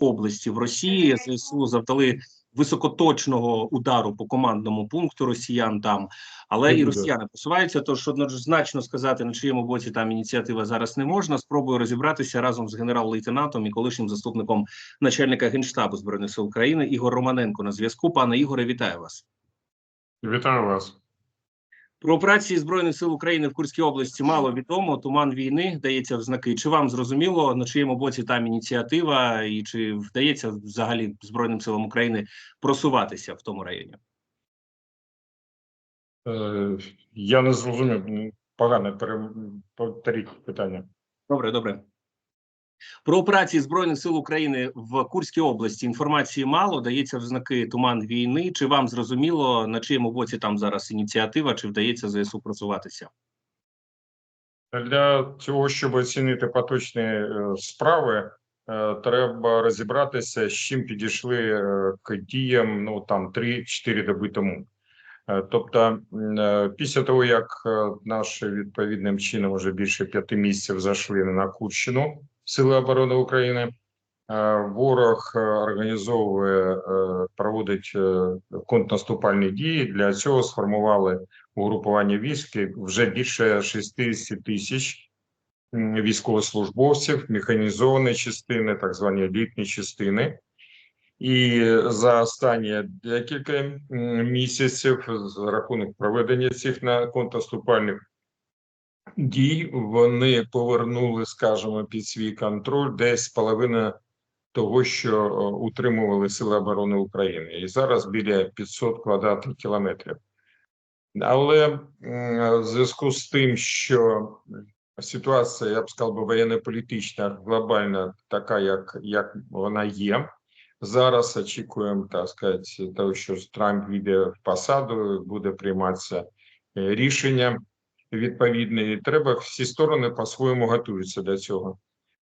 області в Росії. ЗСУ завдали високоточного удару по командному пункту росіян там, але і росіяни посуваються. Тож однозначно сказати на чиєму боці там ініціатива зараз не можна. Спробую розібратися разом з генерал-лейтенантом і колишнім заступником начальника генштабу збройних сил України Ігор Романенко на зв'язку. Пане Ігоре, вітаю вас. Вітаю вас. Про операції збройних сил України в Курській області мало відомо. Туман війни дається в знаки. Чи вам зрозуміло на чиєму боці там ініціатива, і чи вдається взагалі збройним силам України просуватися в тому районі? Е, я не зрозумів. Погане пере- питання. Добре, добре. Про операції збройних сил України в Курській області інформації мало дається в туман війни. Чи вам зрозуміло на чиєму боці там зараз ініціатива? Чи вдається ЗСУ просуватися? Для того, щоб оцінити поточні е, справи, е, треба розібратися, з чим підійшли е, к діям ну там 3-4 доби тому. Е, Тобто, е, після того, як е, наші відповідним чином вже більше п'яти місяців зайшли на Курщину Сили оборони України, е, ворог е, організовує, е, проводить контрнаступальні дії. Для цього сформували угрупування військ вже більше 60 тисяч військовослужбовців, механізовані частини, так звані елітні частини. І за останні декілька місяців за рахунок проведення цих на контрнаступальних дій вони повернули, скажімо, під свій контроль десь половина того, що е, утримували Сили оборони України, і зараз біля 500 квадратних кілометрів. Але в зв'язку з тим, що ситуація, я б сказав, би, воєнно-політична, глобальна, така, як, як вона є. Зараз очікуємо, так сказати, того, що Трамп війде в посаду, буде прийматися е, рішення відповідне. І треба всі сторони по-своєму готуються до цього.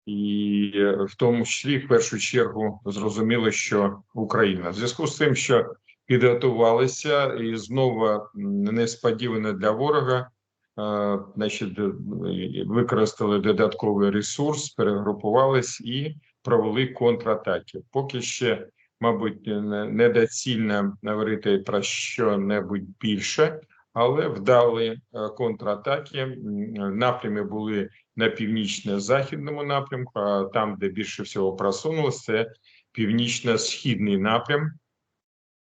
І е, в тому числі, в першу чергу, зрозуміло, що Україна в зв'язку з тим, що підготувалися, і знову несподівано для ворога, е, значить, використали додатковий ресурс, перегрупувались і провели контратаки. Поки ще, мабуть, недоцільно говорити про що-небудь більше, але вдали е, контратаки. Напрями були на північно-західному напрямку, а там, де більше всього просунулося, це північно-східний напрям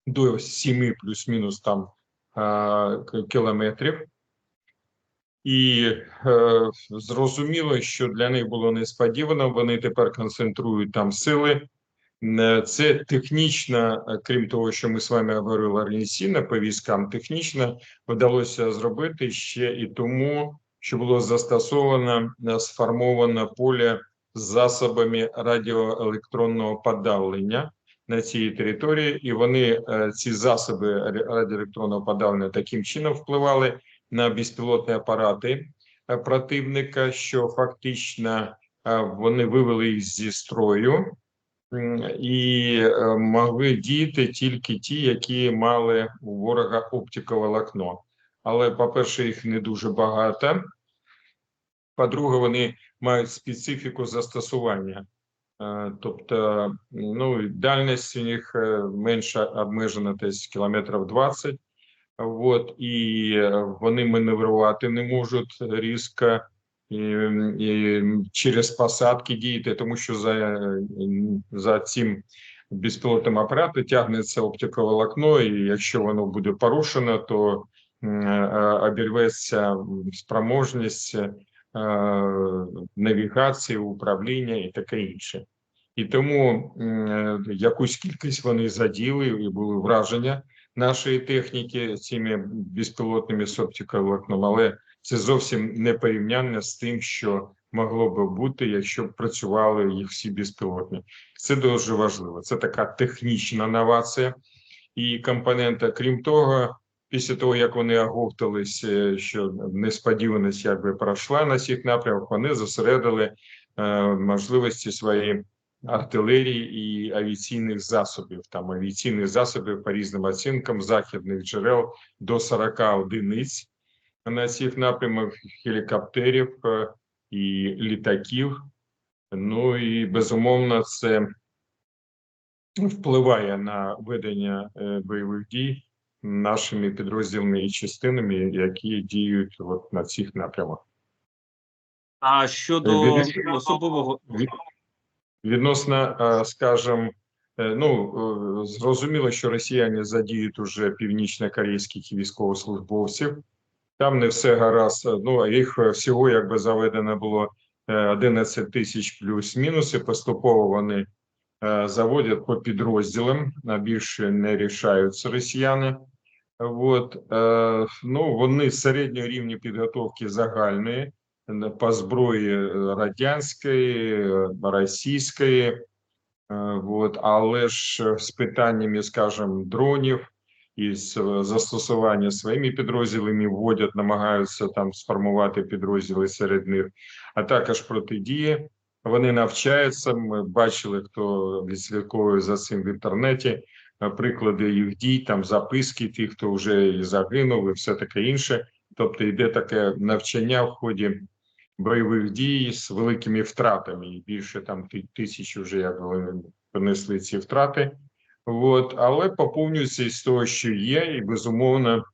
до 7 плюс-мінус там кілометрів. І е, зрозуміло, що для них було несподівано. Вони тепер концентрують там сили. Е, Це технічно, е, крім того, що ми з вами говорили організаційно по військам, технічно вдалося зробити ще і тому, що було застосовано е, сформовано поле з засобами радіоелектронного подавлення на цій території, і вони ці засоби радіоелектронного подавлення таким чином впливали на безпілотні апарати противника, що фактично вони вивели їх зі строю і е, могли діяти тільки ті, які мали у ворога оптиковолокно. Але, по-перше, їх не дуже багато. По-друге, вони мають специфіку застосування. Е, Тобто, ну, дальність у них е, менша обмежена десь кілометрів 20. От, і е, вони маневрувати не можуть різко і, і через посадки діяти, тому що за, е, за цим безпілотним апаратом тягнеться оптиковолокно, і якщо воно буде порушено, то е, обірветься спроможність е, навігації, управління і таке інше. І тому е, якусь кількість вони заділи і були враження нашої техніки цими безпілотними з оптиковолокном, але це зовсім не порівняння з тим, що могло би бути, якщо б працювали їх всі безпілотні. Це дуже важливо. Це така технічна новація і компонента. Крім того, після того як вони оговтались, е, що несподіваність якби пройшла на цих напрямках, вони зосередили е, можливості своєї артилерії і авіаційних засобів. Там авіаційних засобів по різним оцінкам західних джерел до 40 одиниць на цих напрямах гелікоптерів е, і літаків. Ну і безумовно, це впливає на ведення е, бойових дій нашими підрозділами і частинами, які діють от на цих напрямах. А щодо Від- особового Від- Відносно, е, скажем, е, ну е, зрозуміло, що росіяни задіють уже північно-корейських військовослужбовців. Там не все гаразд. е, Ну їх е, всього якби заведено було е, 11 тисяч плюс-мінус, і поступово вони е, заводять по підрозділам, а більше не рішаються росіяни. От, е, ну, вони середнього рівня підготовки загальної е, по зброї е, радянської, е, російської, е, от, але ж е, з питаннями, скажімо, дронів і е, застосування своїми підрозділами вводять, намагаються там сформувати підрозділи серед них, а також протидії. Вони навчаються. Ми бачили, хто відслідковує за цим в інтернеті е, приклади їх дій, там записки тих, хто вже і загинув, і все таке інше. Тобто йде таке навчання в ході бойових дій з великими втратами. І більше там тисяч вже як вони понесли ці втрати. От, але поповнюється із того, що є, і безумовно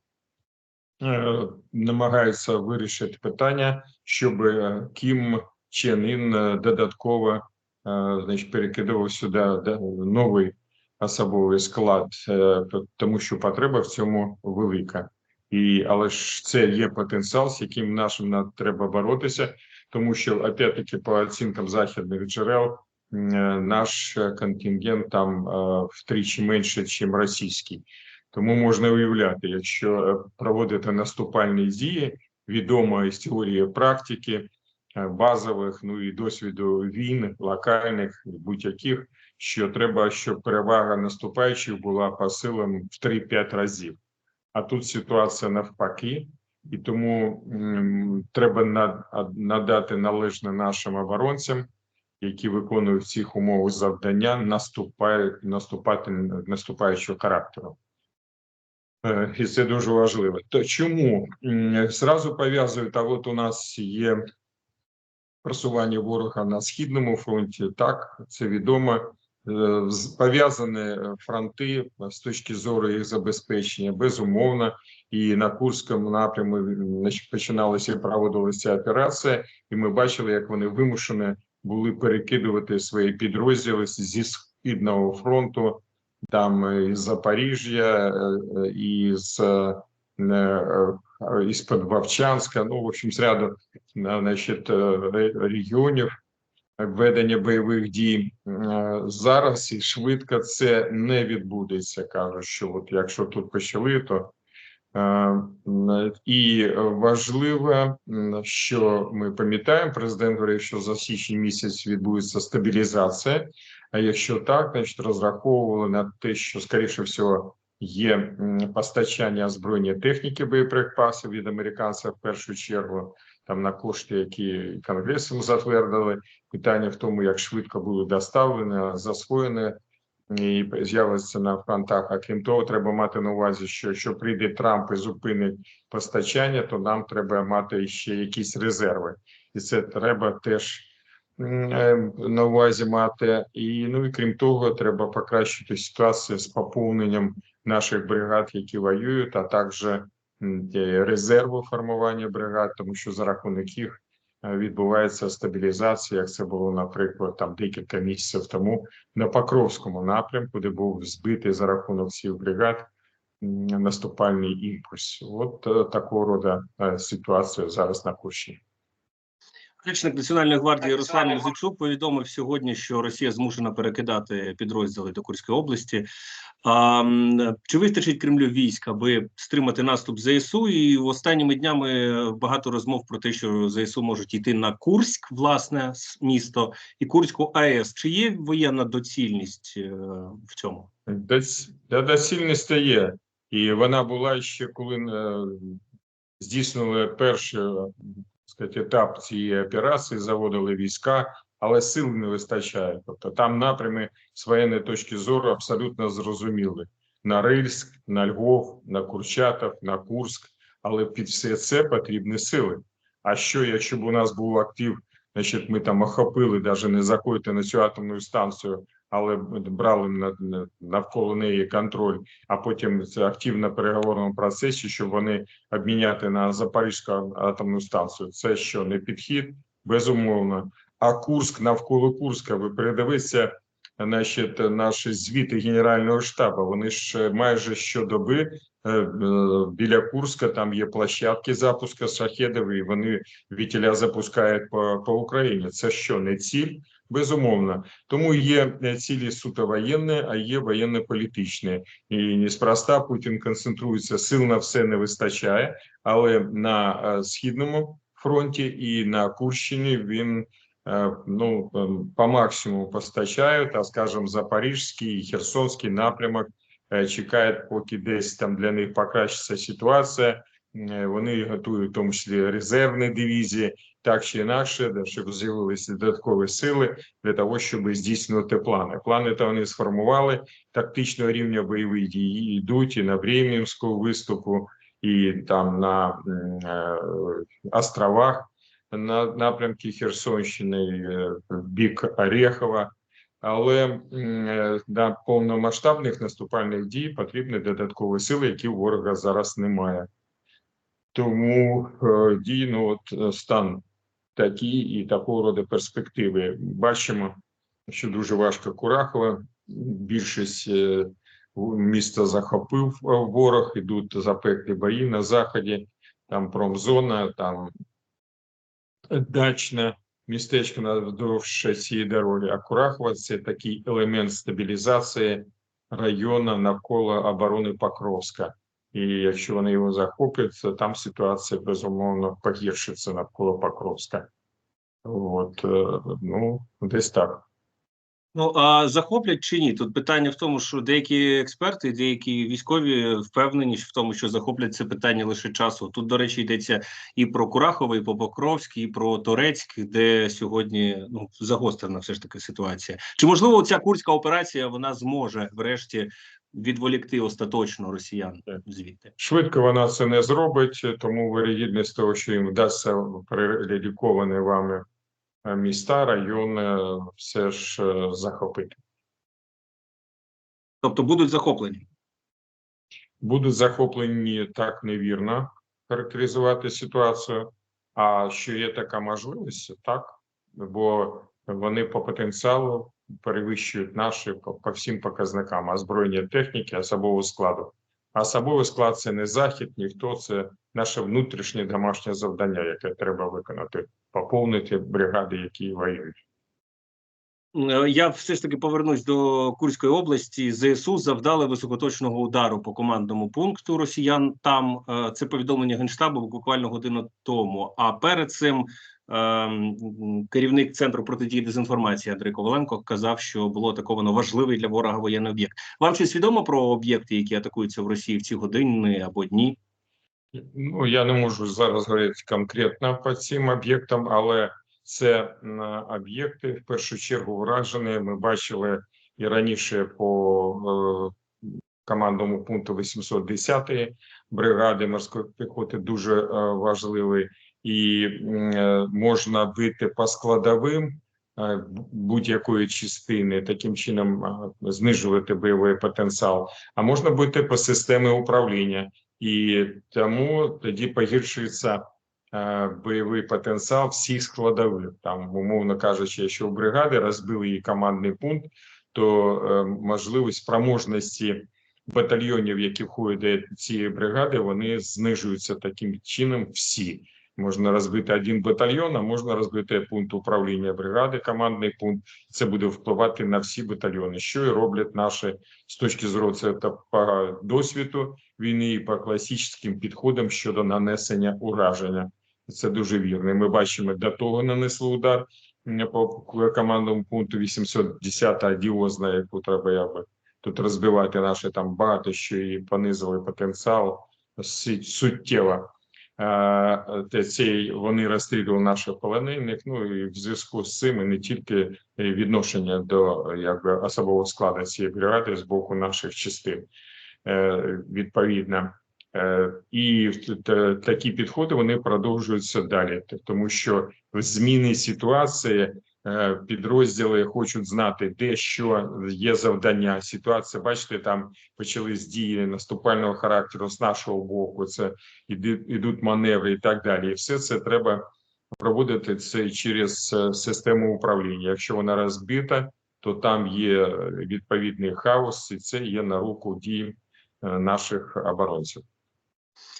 е, намагаються вирішити питання, щоб е, Кім Чен Ін е, додатково е, значить, перекидував сюди новий особовий склад, тому що потреба в цьому велика. І, але ж це є потенціал, з яким нашим треба боротися, тому що опять-таки по оцінкам західних джерел наш е, контингент там е, втричі менше, ніж російський. Тому можна уявляти, якщо е, проводити наступальні дії, відомо із теорії практики е, базових, ну і досвіду війн, локальних, будь-яких, що треба, щоб перевага наступаючих була по силам в 3-5 разів. А тут ситуація навпаки, і тому м, треба над- надати належне нашим оборонцям, які виконують в цих умовах завдання, наступають наступати наступаючого характеру. Е, І це дуже важливо. То чому зразу пов'язують? А от у нас є просування ворога на східному фронті. Так, це відомо. Е, Пов'язані е, фронти е, з точки зору їх забезпечення, безумовно, і на Курському напряму починалася і проводилася операція, і ми бачили, як вони вимушені були перекидувати свої підрозділи зі східного фронту, там е, із Запоріжжя, е, е, із е, із-під ну, в общем, з ряду значить, регіонів ведення бойових дій зараз і швидко це не відбудеться. кажуть, що от якщо тут почали, то і важливо, що ми пам'ятаємо, президент говорив, що за січень місяць відбудеться стабілізація. А якщо так, значить розраховували на те, що скоріше всього є постачання озброєння техніки боєприпасів від американців в першу чергу, там на кошти, які конгресом затвердили. Питання в тому, як швидко були доставлені, засвоєні і з'явиться на фронтах. А крім того, треба мати на увазі, що якщо прийде Трамп і зупинить постачання, то нам треба мати ще якісь резерви, і це треба теж е, на увазі мати. І ну і крім того, треба покращити ситуацію з поповненням наших бригад, які воюють, а також резерву формування бригад, тому що за рахунок їх відбувається стабілізація, як це було, наприклад, там декілька місяців тому на Покровському напрямку, де був збитий за рахунок цих бригад наступальний імпульс. От е, такого роду е, ситуація зараз на Курщині. Речник Національної гвардії Руслан Музичук повідомив сьогодні, що Росія змушена перекидати підрозділи до Курської області. А, чи вистачить Кремлю військ, аби стримати наступ ЗСУ? І останніми днями багато розмов про те, що ЗСУ можуть йти на Курськ, власне, місто і Курську АЕС. Чи є воєнна доцільність е, в цьому? Доц- доцільність є, і вона була ще коли е, здійснили перший е, сказати, етап цієї операції, заводили війська, але сил не вистачає. Тобто там напрями з воєнної точки зору абсолютно зрозуміли на Рильськ, на Львов, на Курчатов, на Курськ, але під все це потрібні сили. А що, якщо б у нас був актив, значить, ми там охопили, навіть не заходити на цю атомну станцію, але брали на- на- навколо неї контроль, а потім це активно переговорному процесі, щоб вони обміняти на Запорізьку атомну станцію. Це що не підхід, безумовно. А Курськ навколо Курська, ви передивіться, значить, наші звіти Генерального штабу. Вони ж майже щодоби біля Курська там є площадки запуску шахедів, і вони вітіля запускають по, по Україні. Це що не ціль? Безумовно. Тому є е, цілі суто воєнні, а є воєнно-політичні. І неспроста Путін концентрується, сил на все не вистачає, але на е, східному фронті і на Курщині він е, ну ем, по максимуму постачає, та скажімо, Запорізький Херсонський напрямок е, чекають, поки десь там для них покращиться ситуація. Е, Вони готують в тому числі резервні дивізії, так чи інакше, щоб з'явилися додаткові сили для того, щоб здійснювати плани. Плани то вони сформували тактичного рівня бойові дії йдуть і на Временську виступу, і там на е, островах на напрямки Херсонщини е, в бік Орехова. Але е, для повномасштабних наступальних дій потрібні додаткові сили, які у ворога зараз немає. Тому е, дій, ну от е, стан такий і такого роду перспективи. Бачимо, що дуже важко Курахова. Більшість міста захопив ворог, ідуть запеклі бої на заході, там промзона, там дачне містечко надовж цієї дороги. А це такий елемент стабілізації району навколо оборони Покровська. І якщо вони його захоплять, то там ситуація безумовно погіршиться навколо Покровська. От, е, ну, десь так. Ну а захоплять чи ні? Тут питання в тому, що деякі експерти, деякі військові впевнені в тому, що захоплять це питання лише часу. Тут, до речі, йдеться і про Курахове, і по Покровськ, і про Торецьк, де сьогодні ну загострена все ж таки ситуація. Чи можливо ця курська операція вона зможе врешті відволікти остаточно росіян звідти? Швидко вона це не зробить, тому вирогідність того, що їм вдасться переліковані вами міста, райони, все ж е, захопити. Тобто будуть захоплені. Будуть захоплені так невірно характеризувати ситуацію. А що є така можливість, так бо вони по потенціалу перевищують наші по, по всім показникам озброєння техніки, особового складу. А особовий склад це не захід, ніхто це наше внутрішнє домашнє завдання, яке треба виконати, поповнити бригади, які воюють. Е, Я все ж таки повернусь до Курської області. ЗСУ завдали високоточного удару по командному пункту росіян. Там Е, це повідомлення генштабу буквально годину тому. А перед цим ем, керівник центру протидії дезінформації Андрій Коваленко казав, що було атаковано важливий для ворога воєнний об'єкт. Вам щось відомо про об'єкти, які атакуються в Росії в ці години або дні? Ну я не можу зараз говорити конкретно по цим об'єктам, але це об'єкти в першу чергу вражені. Ми бачили і раніше по е, командному пункту 810-ї бригади морської піхоти дуже е, важливий, і е, можна бити по складовим будь-якої частини, таким чином знижувати бойовий потенціал. А можна бити по системі управління і тому тоді погіршується е, бойовий потенціал всіх складових. Там, умовно кажучи, якщо у бригади розбили її командний пункт, то е, можливість спроможності батальйонів, які входять до цієї бригади, вони знижуються таким чином всі. Можна розбити один батальйон, а можна розбити пункт управління бригади, командний пункт. Це буде впливати на всі батальйони, що і роблять наші з точки зору це по досвіду війни і по класичним підходам щодо нанесення ураження. Це дуже вірно. Ми бачимо, до того нанесли удар по командному пункту 810 адіозна, яку треба якби тут розбивати наші там багато що і понизили потенціал су- суттєво. Е, Цей вони розстрілювали наших полонених. Ну і в зв'язку з цим і не тільки відношення до якби особового складу цієї бригади з боку наших частин е, відповідно. Е, І такі підходи вони продовжуються далі, тому що зміни ситуації підрозділи хочуть знати, де що є завдання. Ситуація, бачите, там почались дії наступального характеру з нашого боку. Це ідуть маневри і так далі. І все це треба проводити це через е, систему управління. Якщо вона розбита, то там є е, відповідний хаос, і це є на руку дій е, наших оборонців.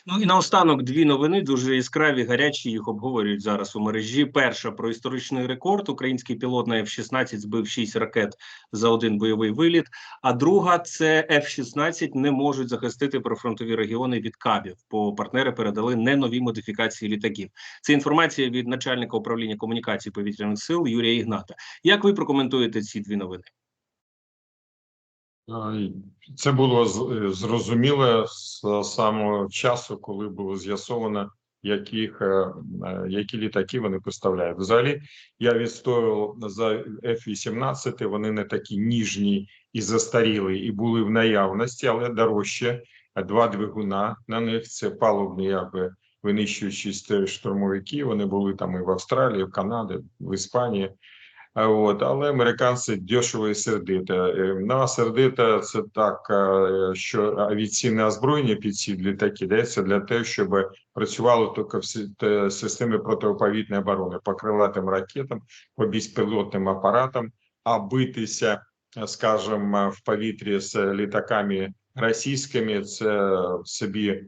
Ну і наостанок дві новини дуже яскраві, гарячі. Їх обговорюють зараз у мережі. Перша про історичний рекорд. Український пілот на F-16 збив 6 ракет за один бойовий виліт. А друга це F-16 не можуть захистити прифронтові регіони від кабів, бо партнери передали не нові модифікації літаків. Це інформація від начальника управління комунікацій повітряних сил Юрія Ігната. Як ви прокоментуєте ці дві новини? Це було е, зрозуміло з самого часу, коли було з'ясовано, яких, е, е, які літаки вони поставляють. Взагалі, я відстоював за F-18, вони не такі ніжні і застаріли, і були в наявності, але дорожче. Два двигуна на них це палубні, якби винищуючі штурмовики. Вони були там і в Австралії, в Канаді, в Іспанії. А От, але американці дешево і сердито. Е, Ну, а сердито це так, е, що авіаційне озброєння під ці літаки дається для того, щоб працювало тільки в си- те- системі протиповітряної оборони по крилатим ракетам, по безпілотним апаратам, а битися, е, скажімо, в повітрі з літаками російськими це собі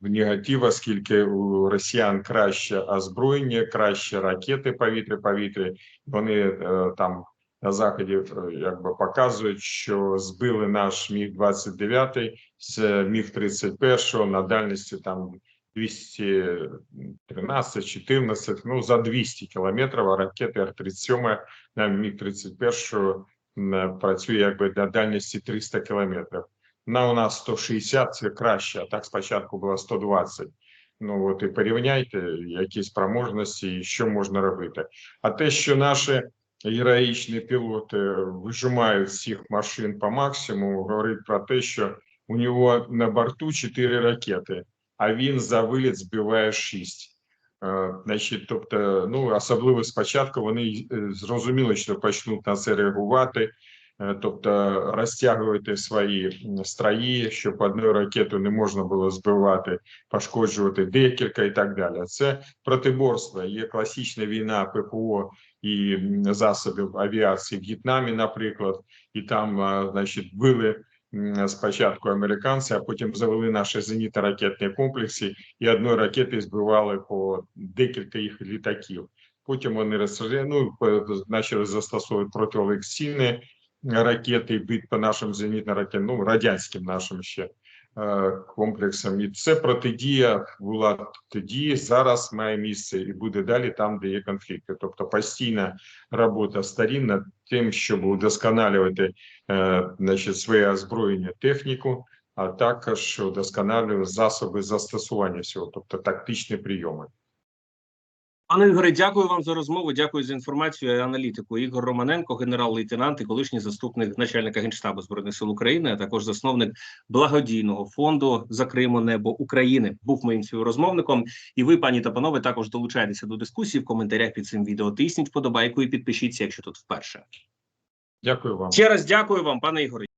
в негатив, оскільки у росіян краще озброєння, краще ракети повітря-повітря. Вони е, там на заході е, якби показують, що збили наш міг 29 з міг 31 на дальності там 213, 14, ну за 200 кілометрів, а ракети Р-37 на міг 31 м, працює якби на дальності 300 кілометрів. На у нас 160 це краще, а так спочатку було 120. Ну от і порівняйте якісь спроможності, і що можна робити. А те, що наші героїчні пілоти вижимають цих машин по максимуму, говорить про те, що у нього на борту 4 ракети, а він за виліт збиває 6. Е, Значить, тобто, ну особливо спочатку вони е, зрозуміли, що почнуть на це реагувати. Е, Тобто розтягувати свої м, страї, щоб одною ракетою не можна було збивати, пошкоджувати декілька і так далі. Це протиборство. Є класична війна ППО і засобів авіації в В'єтнамі, наприклад, і там, значить, били спочатку американці, а потім завели наші зенітно-ракетні комплекси і одною ракетою збивали по декілька їх літаків. Потім вони розстріляли, ну, почали застосовувати протиавіаційні ракети, бить по нашим зенітно-ракетним, ну, радянським нашим ще е, комплексам. І це протидія була тоді, зараз має місце і буде далі там, де є конфлікти. Тобто постійна робота сторін над тим, щоб удосконалювати е, значить, своє озброєння, техніку, а також удосконалювати засоби застосування всього, тобто тактичні прийоми. Пане Ігоре, дякую вам за розмову. Дякую за інформацію і аналітику. Ігор Романенко, генерал-лейтенант і колишній заступник начальника генштабу збройних сил України, а також засновник благодійного фонду Закримо небо України. Був моїм співрозмовником. І ви, пані та панове, також долучайтеся до дискусії в коментарях під цим відео. Тисніть вподобайку і підпишіться, якщо тут вперше. Дякую вам. Ще раз дякую вам, пане Ігоре.